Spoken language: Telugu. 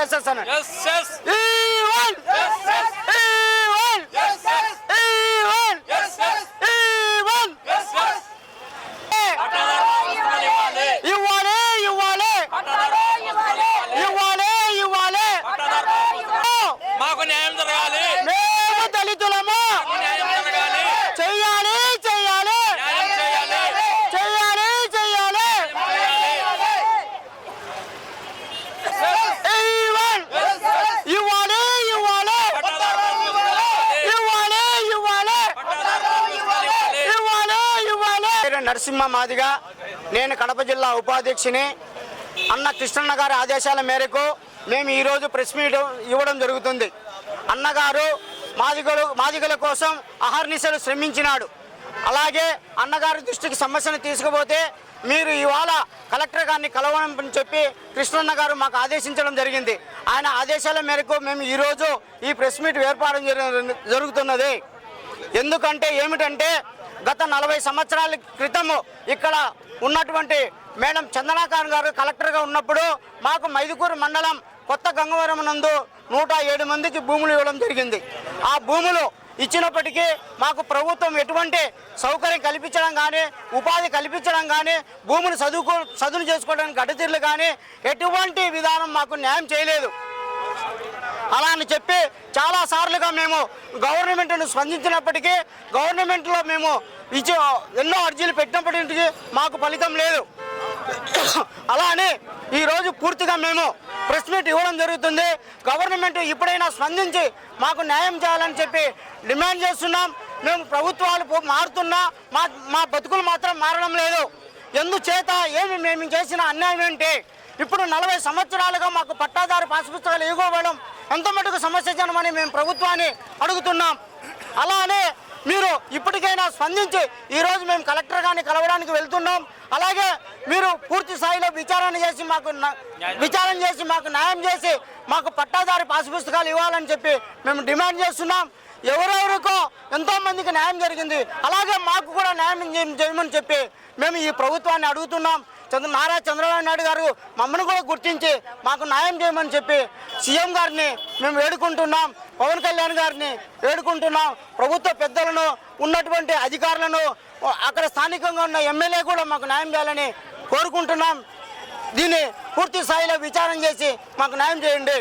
gelsin sana. Yes, yes. İvan! Yes, yes. Narasimha Madiga నేను కడప జిల్లా ఉపాధ్యక్షుని. అన్న కృష్ణన్న గారి ఆదేశాల మేరకు మేము ఈరోజు ప్రెస్ మీట్ ఇవ్వడం జరుగుతుంది. అన్నగారు మాదిగలు మాదిగల కోసం అహర్నిశలు శ్రమించినాడు. అలాగే అన్నగారి దృష్టికి సమస్యను తీసుకుపోతే మీరు ఇవాళ కలెక్టర్ గారిని కలవని చెప్పి కృష్ణన్న గారు మాకు ఆదేశించడం జరిగింది. ఆయన ఆదేశాల మేరకు మేము ఈరోజు ఈ ప్రెస్ మీట్ ఏర్పాటు జరుగుతున్నది. ఎందుకంటే ఏమిటంటే గత నలభై సంవత్సరాల క్రితము ఇక్కడ ఉన్నటువంటి మేడం చందనాకార్ గారు కలెక్టర్గా ఉన్నప్పుడు మాకు మైదుకూరు మండలం కొత్త గంగవరం నందు నూట ఏడు మందికి భూములు ఇవ్వడం జరిగింది. ఆ భూములు ఇచ్చినప్పటికీ మాకు ప్రభుత్వం ఎటువంటి సౌకర్యం కల్పించడం కానీ ఉపాధి కల్పించడం కానీ భూములు చదువుకో చదువు చేసుకోవడానికి గడ్డతీర్లు కానీ ఎటువంటి విధానం మాకు న్యాయం చేయలేదు. అలా అని చెప్పి చాలా సార్లుగా మేము గవర్నమెంట్ను స్పందించినప్పటికీ గవర్నమెంట్లో మేము ఇచ్చి ఎన్నో అర్జీలు పెట్టినప్పటికీ మాకు ఫలితం లేదు. అలా అని ఈరోజు పూర్తిగా మేము ప్రెస్ మీట్ ఇవ్వడం జరుగుతుంది. గవర్నమెంట్ ఇప్పుడైనా స్పందించి మాకు న్యాయం చేయాలని చెప్పి డిమాండ్ చేస్తున్నాం. మేము ప్రభుత్వాలు మారుతున్నా మా మా బతుకులు మాత్రం మారడం లేదు. ఎందుచేత ఏమి మేము చేసిన అన్యాయం ఏంటి? ఇప్పుడు నలభై సంవత్సరాలుగా మాకు పట్టాదారు పాస్ పుస్తకాలు ఇవ్వబడడం అంత మటుకు సమస్యజనమని మేము ప్రభుత్వాన్ని అడుగుతున్నాం. అలానే మీరు ఇప్పటికైనా స్పందించి ఈరోజు మేము కలెక్టర్ గారిని కలవడానికి వెళ్తున్నాం. అలాగే మీరు పూర్తి స్థాయిలో విచారణ చేసి మాకు న- విచారణ చేసి మాకు న్యాయం చేసి మాకు పట్టాదారి పాస్ పుస్తకాలు ఇవ్వాలని చెప్పి మేము డిమాండ్ చేస్తున్నాం. ఎవరెవరికో ఎంతో మందికి న్యాయం జరిగింది. అలాగే మాకు కూడా న్యాయం చేయ- చేయమని చెప్పి మేము ఈ ప్రభుత్వాన్ని అడుగుతున్నాం. చంద్ర నారా చంద్రబాబు నాయుడు గారు మమ్మల్ని కూడా గుర్తించి మాకు న్యాయం చేయమని చెప్పి సీఎం గారిని మేము వేడుకుంటున్నాం. పవన్ కళ్యాణ్ గారిని వేడుకుంటున్నాం. ప్రభుత్వ పెద్దలను ఉన్నటువంటి అధికారులను అక్కడ స్థానికంగా ఉన్న ఎమ్మెల్యే కూడా మాకు న్యాయం చేయాలని కోరుకుంటున్నాం. దీన్ని పూర్తి స్థాయిలో విచారం చేసి మాకు న్యాయం చేయండి.